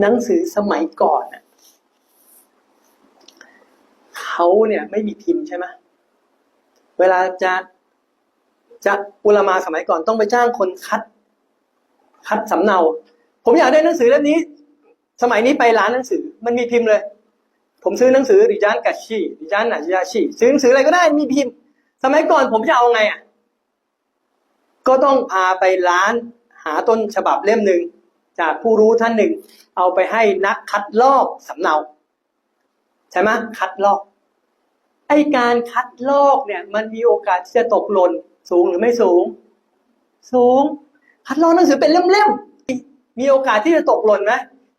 หนังสือสมัยก่อนเขาเนี่ยไม่มีพิมพ์ใช่ไหมเวลาจะจะอุลมาสมัยก่อนต้องไปจ้างคนคัด คัดสำเนา ผมอยากได้หนังสือเล่มนี้ สมัยนี้ไปร้านหนังสือ มันมีพิมพ์เลย ผมซื้อหนังสือริจานกัชชีริจานนาจิยาชีซื้อหนังสืออะไรก็ได้มีพิมพ์ สมัยก่อนผมจะเอาไงอะก็ต้องพาไปร้านหาต้นฉบับเล่มหนึ่ง จากผู้รู้ท่านหนึ่ง เอาไปให้นักคัดลอกสำเนา ใช่ไหมคัดลอกไอการคัดลอกเนี่ยมันมีโอกาสที่จะตกหล่นสูงหรือไม่สูง สูง คัดลอกหนังสือเป็นเล่มๆมีโอกาสที่จะตกหล่นไหม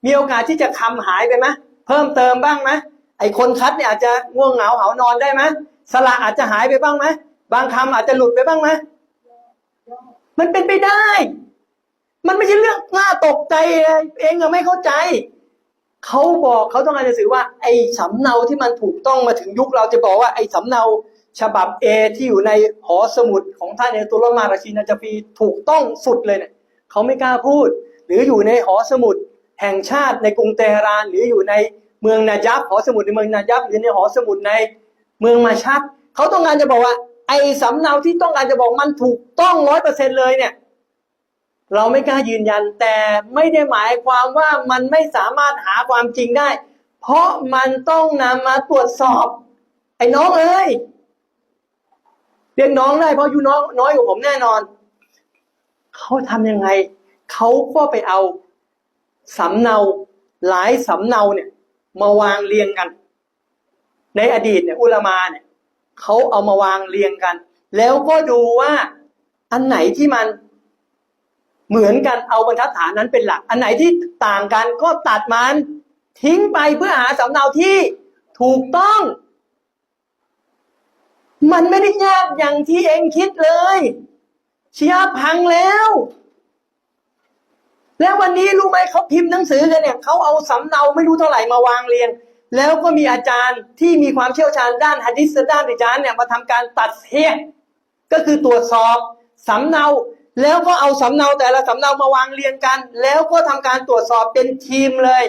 มีโอกาสที่จะคำหายไปไหมเพิ่มเติมบ้างไหมไอคนคัดเนี่ยอาจจะง่วงเหงาเหานอนได้ไหมสระอาจจะหายไปบ้างไหมบางคำอาจจะหลุดไปบ้างไหมมันเป็นไปได้ มันไม่ใช่เรื่องน่าตกใจเลยเองยังไม่เข้าใจเขาบอกเขาต้องการจะสื่อว่า ไอ้สำเนาที่มันถูกต้องมาถึงยุคเราจะบอกว่าไอ้สำเนาฉบับเอที่อยู่ในหอสมุดของท่านเอตุลมาราชินาจาฟีถูกต้องสุดเลยเนี่ยเขาไม่กล้าพูด หรืออยู่ในหอสมุดแห่งชาติในกรุงเตหะราน หรืออยู่ในเมืองนาจับหอสมุดในเมืองนาจับหรือในหอสมุดในเมืองมาชัดเขาต้องการจะบอกว่า ไอ้สำเนาที่ต้องการจะบอกมันถูกต้องร้อยเปอร์เซ็นต์เลยเนี่ย เราไม่กล้ายืนยัน แต่ไม่ได้หมายความว่ามันไม่สามารถหาความจริงได้ เพราะมันต้องนำมาตรวจสอบ ไอ้น้องเอ้ยเรียกน้องได้เพราะอยู่น้องน้อยกว่าผมแน่นอน เขาทำยังไง เขาก็ไปเอาสำเนาหลายสำเนาเนี่ย มาวางเรียงกัน ในอดีตเนี่ยอุลามาเนี่ยเขาเอามาวางเรียงกัน แล้วก็ดูว่าอันไหนที่มัน เหมือนกันเอาบรรทัดฐานนั้นเป็นหลัก อันไหนที่ต่างกันก็ตัดมันทิ้งไปเพื่อหาสำเนาที่ถูกต้อง มันไม่ได้ยากอย่างที่เองคิดเลยเชียร์พังแล้ว แล้ววันนี้รู้ไหมเขาพิมพ์หนังสือกันเนี่ยเขาเอาสำเนาไม่รู้เท่าไหร่มาวางเรียง แล้วก็มีอาจารย์ที่มีความเชี่ยวชาญด้านฮะดิษด้านริจานเนี่ยมาทำการตัดเทียก็คือตรวจสอบสำเนา แล้วก็เอาสำเนาแต่ละสำเนามาวางเรียงกัน แล้วก็ทำการตรวจสอบเป็นทีมเลย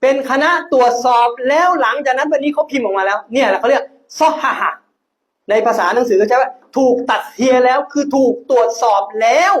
เป็นคณะตรวจสอบแล้วหลังจากนั้นวันนี้เขาพิมพ์ออกมาแล้ว เนี่ยแหละเขาเรียกซอฮะในภาษาหนังสือก็ใช้ว่าถูกตัดเทียแล้วคือถูกตรวจสอบแล้ว